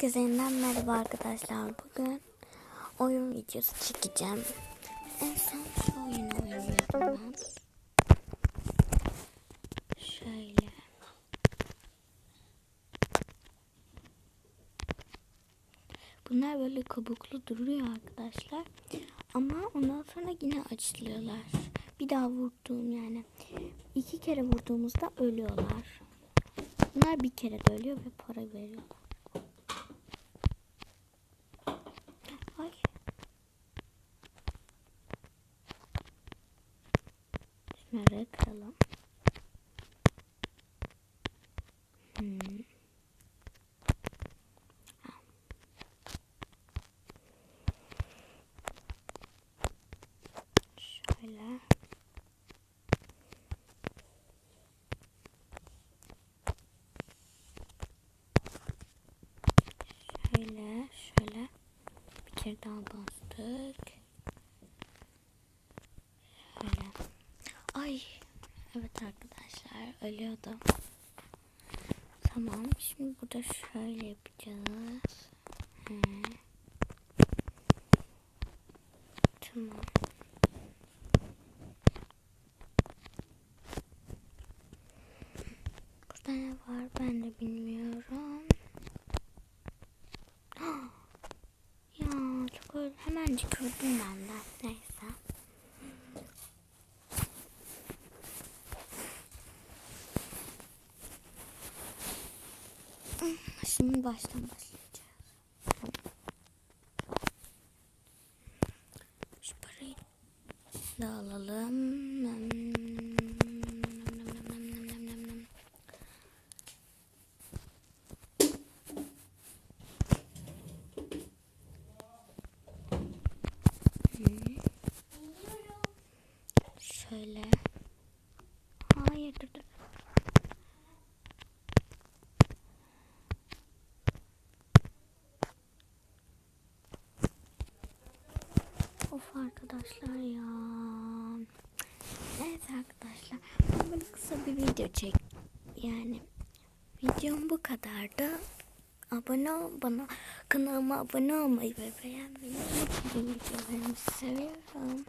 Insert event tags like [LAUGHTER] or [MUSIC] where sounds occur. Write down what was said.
Herkese merhaba arkadaşlar. Bugün oyun videosu çekeceğim. En son şu oyunu oynuyordum. Şöyle. Bunlar böyle kabuklu duruyor arkadaşlar. Ama ondan sonra yine açılıyorlar. Bir daha vurduğum yani. iki kere vurduğumuzda ölüyorlar. Bunlar bir kere de ölüyor ve para veriyorlar. Şunları kıralım. Hmm. Şöyle. Şöyle, şöyle. Bir kere daha bastık. Şöyle. Ay. Evet arkadaşlar ölüyordum. Tamam. Şimdi burada şöyle yapacağız. He. Tamam. Burada ne var ben de bilmiyorum. [GASPS] Ya çok öyle hemencik öldüm ben de. Neyse. Şimdi baştan başlayacağız. Şu parayı da alalım. Nam, Of arkadaşlar ya. Evet arkadaşlar. Ben kısa bir video çek. Yani videom bu kadardı. Abone ol bana. Kanalıma abone olmayı ve beğenmeyi unutmayın. Videolarımı seviyorum.